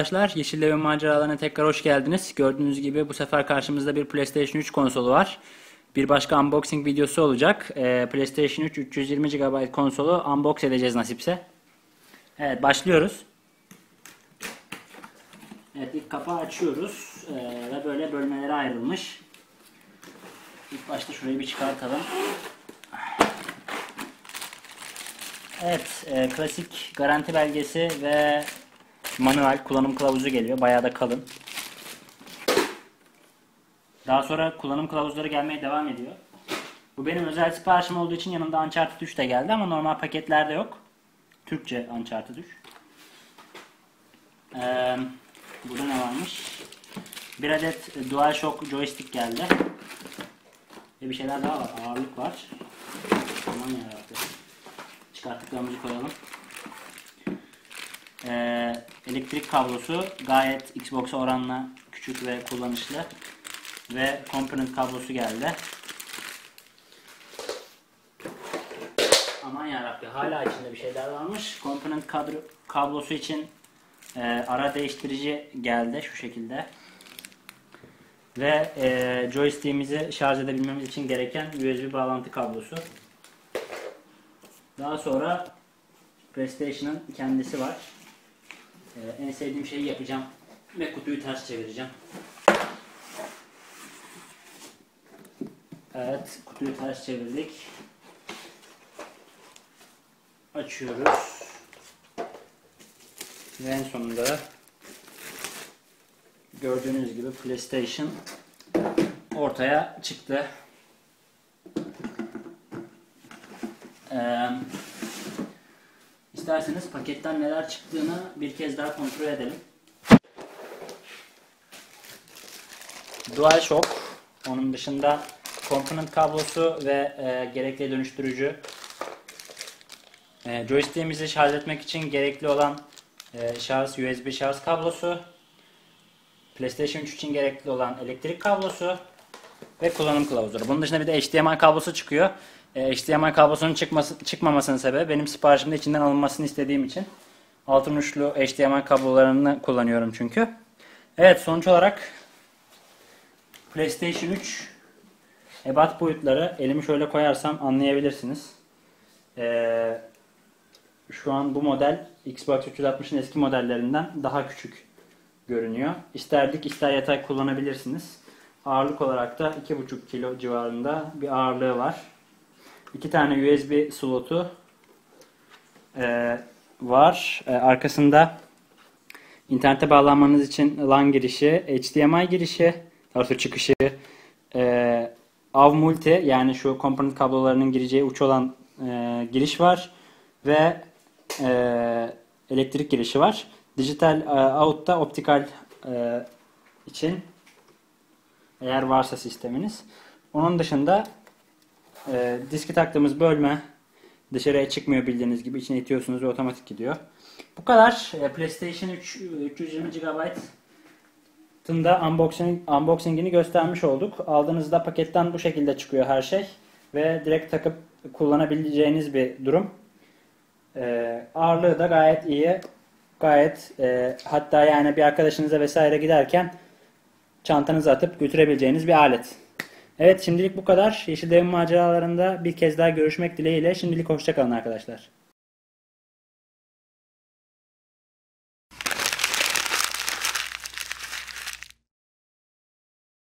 Arkadaşlar Yeşil Devin maceralarına tekrar hoş geldiniz. Gördüğünüz gibi bu sefer karşımızda bir PlayStation 3 konsolu var. Bir başka unboxing videosu olacak. Ee, PlayStation 3 320 GB konsolu unbox edeceğiz nasipse. Evet başlıyoruz. Evet ilk kapağı açıyoruz. Ee, ve böyle bölmelere ayrılmış. İlk başta şurayı bir çıkartalım. Evet, e, klasik garanti belgesi ve manuel kullanım kılavuzu geliyor. Bayağı da kalın. Daha sonra kullanım kılavuzları gelmeye devam ediyor. Bu benim özel siparişim olduğu için yanında Uncharted 3 de geldi ama normal paketlerde yok. Türkçe Uncharted 3. Ee, burada ne varmış? Bir adet DualShock joystick geldi. Ve bir şeyler daha var. Ağırlık var. Aman yarabbim. Çıkarttıklarımızı koyalım. Ee, elektrik kablosu gayet Xbox'a oranla küçük ve kullanışlı. Ve component kablosu geldi. Aman yarabbi hala içinde bir şeyler varmış. Component kadro, kablosu için e, ara değiştirici geldi şu şekilde. Ve e, joystick'imizi şarj edebilmemiz için gereken USB bağlantı kablosu. Daha sonra PlayStation'ın kendisi var. Ee, en sevdiğim şeyi yapacağım ve kutuyu ters çevireceğim. Evet, kutuyu ters çevirdik. Açıyoruz. Ve en sonunda gördüğünüz gibi PlayStation ortaya çıktı. Ee, isterseniz paketten neler çıktığını bir kez daha kontrol edelim. DualShock, onun dışında komponent kablosu ve e, gerekli dönüştürücü. E, joystick'imizi şarj etmek için gerekli olan e, şarj USB şarj kablosu. PlayStation 3 için gerekli olan elektrik kablosu ve kullanım kılavuzları. Bunun dışında bir de HDMI kablosu çıkıyor. E, HDMI kablosunun çıkması, çıkmamasının sebebi benim siparişimde içinden alınmasını istediğim için. Altın uçlu HDMI kablolarını kullanıyorum çünkü. Evet sonuç olarak PlayStation 3 ebat boyutları elimi şöyle koyarsam anlayabilirsiniz. Ee, şu an bu model Xbox 360'ın eski modellerinden daha küçük görünüyor. İster dik ister yatay kullanabilirsiniz. Ağırlık olarak da 2,5 kilo civarında bir ağırlığı var. İki tane USB slotu e, var. E, arkasında internete bağlanmanız için LAN girişi, HDMI girişi, daha çıkışı, e, AV multi yani şu komponent kablolarının gireceği uç olan e, giriş var ve e, elektrik girişi var. Dijital e, out'ta optikal e, için eğer varsa sisteminiz. Onun dışında e, diski taktığımız bölme dışarıya çıkmıyor bildiğiniz gibi. içine itiyorsunuz ve otomatik gidiyor. Bu kadar. E, PlayStation 3 320 GB da unboxing, unboxingini göstermiş olduk. Aldığınızda paketten bu şekilde çıkıyor her şey. Ve direkt takıp kullanabileceğiniz bir durum. E, ağırlığı da gayet iyi. Gayet e, hatta yani bir arkadaşınıza vesaire giderken çantanızı atıp götürebileceğiniz bir alet. Evet şimdilik bu kadar. Yeşil Devin maceralarında bir kez daha görüşmek dileğiyle. Şimdilik hoşçakalın arkadaşlar.